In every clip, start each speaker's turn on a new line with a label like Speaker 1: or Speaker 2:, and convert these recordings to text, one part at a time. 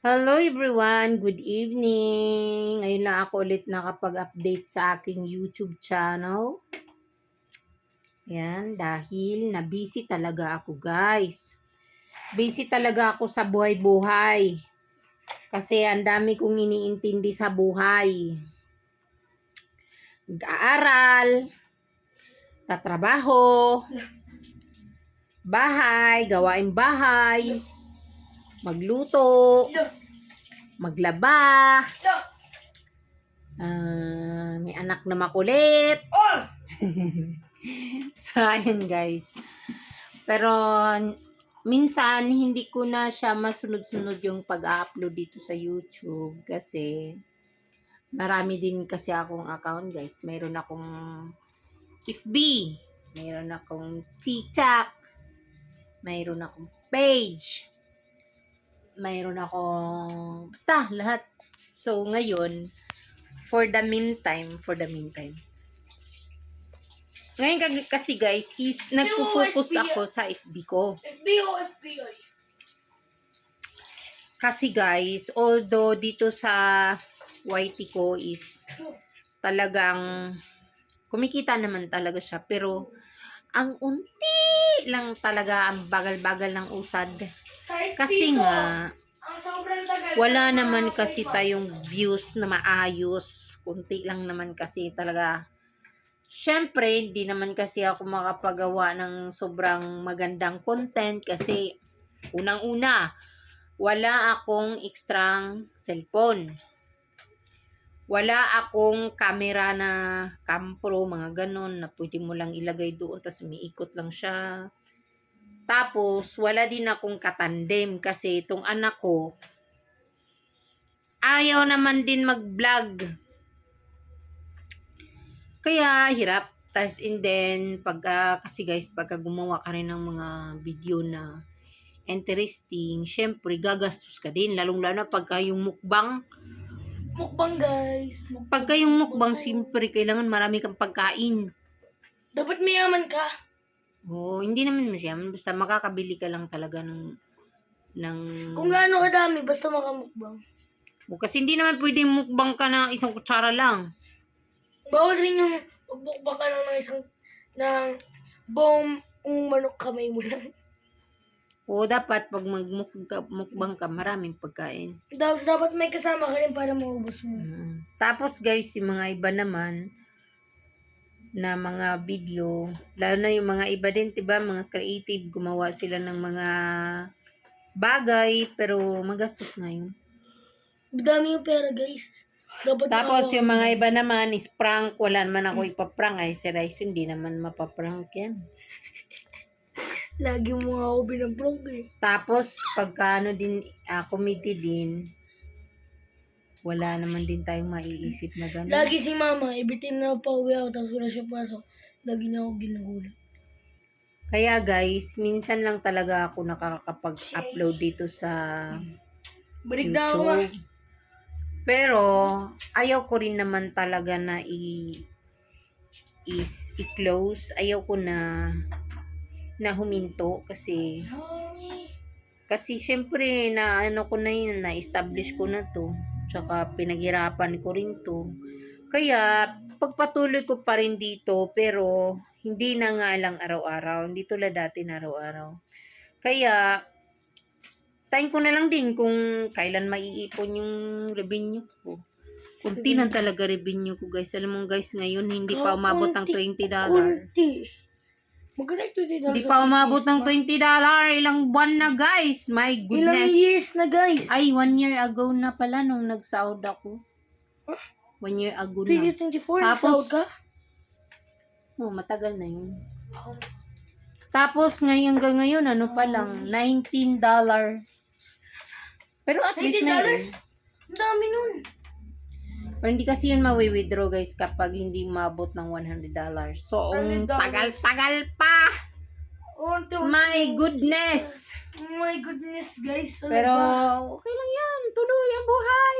Speaker 1: Hello everyone, good evening. Ngayon na ako ulit nakapag-update sa aking YouTube channel. Yan, dahil na busy talaga ako guys. Busy talaga ako sa buhay-buhay. Kasi ang dami kong iniintindi sa buhay. Nag-aaral, tatrabaho, bahay, gawain bahay, magluto, maglaba, ah, may anak na makulit. so, ayun guys. Pero, minsan, hindi ko na siya masunod-sunod yung pag-upload dito sa YouTube kasi marami din kasi akong account guys. Mayroon akong FB, mayroon akong TikTok, mayroon akong page, mayroon akong basta lahat. So ngayon for the meantime, for the meantime. Ngayon kasi guys, is nagfo-focus
Speaker 2: SBI.
Speaker 1: ako sa FB ko.
Speaker 2: FBO, FBO.
Speaker 1: Kasi guys, although dito sa YT ko is talagang kumikita naman talaga siya pero ang unti lang talaga ang bagal-bagal ng usad. Kasi nga wala naman kasi tayong views na maayos. Kunti lang naman kasi talaga. Siyempre, hindi naman kasi ako makapagawa ng sobrang magandang content kasi unang-una, wala akong ekstrang cellphone. Wala akong camera na campro, mga ganon, na pwede mo lang ilagay doon, tapos umiikot lang siya. Tapos, wala din akong katandem kasi itong anak ko, ayaw naman din mag-vlog. Kaya, hirap. Tapos, and then, pagka, kasi guys, pagka gumawa ka rin ng mga video na interesting, syempre, gagastos ka din. Lalong-lalo na pagka yung mukbang,
Speaker 2: Mukbang guys. Mukbang.
Speaker 1: pagka yung mukbang, syempre, kailangan marami kang pagkain.
Speaker 2: Dapat mayaman ka.
Speaker 1: Oo, hindi naman masyam. Basta makakabili ka lang talaga ng ng
Speaker 2: Kung gaano kadami, basta makamukbang.
Speaker 1: O, kasi hindi naman pwede mukbang ka na isang kutsara lang.
Speaker 2: Bawal rin yung magbukbang ka lang ng isang, ng buong manok kamay mo lang.
Speaker 1: O dapat pag magmukbang ka, maraming pagkain.
Speaker 2: Tapos dapat may kasama ka rin para maubos mo.
Speaker 1: Mm. Tapos guys, yung mga iba naman na mga video, lalo na yung mga iba din, 'di ba, mga creative, gumawa sila ng mga bagay pero magastos ngayon.
Speaker 2: Dami yung pera guys. Dapat
Speaker 1: Tapos
Speaker 2: ako-
Speaker 1: yung mga iba naman is prank, wala naman ako ipaprank. Ay, si Rice hindi naman mapaprank yan.
Speaker 2: Lagi mo nga ako binablock eh.
Speaker 1: Tapos, pagka ano din, ah, committee din, wala naman din tayong maiisip na gano'n.
Speaker 2: Lagi si mama, every time na pauwi ako tapos wala siya pasok, lagi niya ako ginugulat.
Speaker 1: Kaya guys, minsan lang talaga ako nakakapag-upload dito sa
Speaker 2: Balik na ako.
Speaker 1: YouTube. Pero, ayaw ko rin naman talaga na i is i-close. Ayaw ko na na huminto kasi kasi syempre na ano ko na yun, na-establish ko na to. Tsaka pinaghirapan ko rin to. Kaya pagpatuloy ko pa rin dito pero hindi na nga lang araw-araw. Hindi tulad dati na araw-araw. Kaya time ko na lang din kung kailan maiipon yung revenue ko. Kunti lang talaga revenue ko guys. Alam mo guys, ngayon hindi pa umabot ng $20.
Speaker 2: Kunti. Magkano yung 20
Speaker 1: Hindi pa umabot ng $20. Ilang buwan na guys. My
Speaker 2: Ilang
Speaker 1: goodness.
Speaker 2: years na guys.
Speaker 1: Ay, one year ago na pala nung nag-Saud ako. One year ago na.
Speaker 2: 2024,
Speaker 1: Tapos-
Speaker 2: ka?
Speaker 1: Oh, matagal na yun. Tapos ngayon hanggang ngayon, ano pa lang, $19. Pero at least
Speaker 2: $19?
Speaker 1: meron.
Speaker 2: Ang dami nun.
Speaker 1: Pero hindi kasi yun mawi-withdraw guys kapag hindi mabot ng $100. So, ang
Speaker 2: $100.
Speaker 1: tagal-tagal pa!
Speaker 2: Oh.
Speaker 1: My goodness!
Speaker 2: Oh my goodness, guys. Ano
Speaker 1: Pero, okay lang yan. Tuloy ang buhay.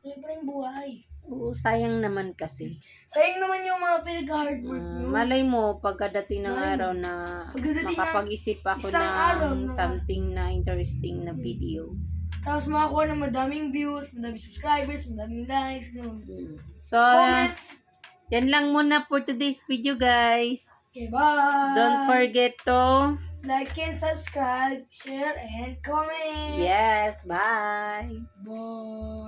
Speaker 2: Pa yung buhay?
Speaker 1: Oo, sayang naman kasi.
Speaker 2: Sayang naman yung mga pinag-hard work
Speaker 1: Ah,
Speaker 2: nyo.
Speaker 1: malay mo, pagkadating ng
Speaker 2: mo.
Speaker 1: araw na makapag-isip ako
Speaker 2: araw
Speaker 1: ng
Speaker 2: na-
Speaker 1: something na interesting na video.
Speaker 2: Tapos makakuha ng madaming views, madaming subscribers, madaming likes, ganun.
Speaker 1: So,
Speaker 2: Comments.
Speaker 1: yan lang muna for today's video, guys.
Speaker 2: Okay, bye!
Speaker 1: Don't forget to...
Speaker 2: Like and subscribe, share, and comment.
Speaker 1: Yes, bye!
Speaker 2: Bye!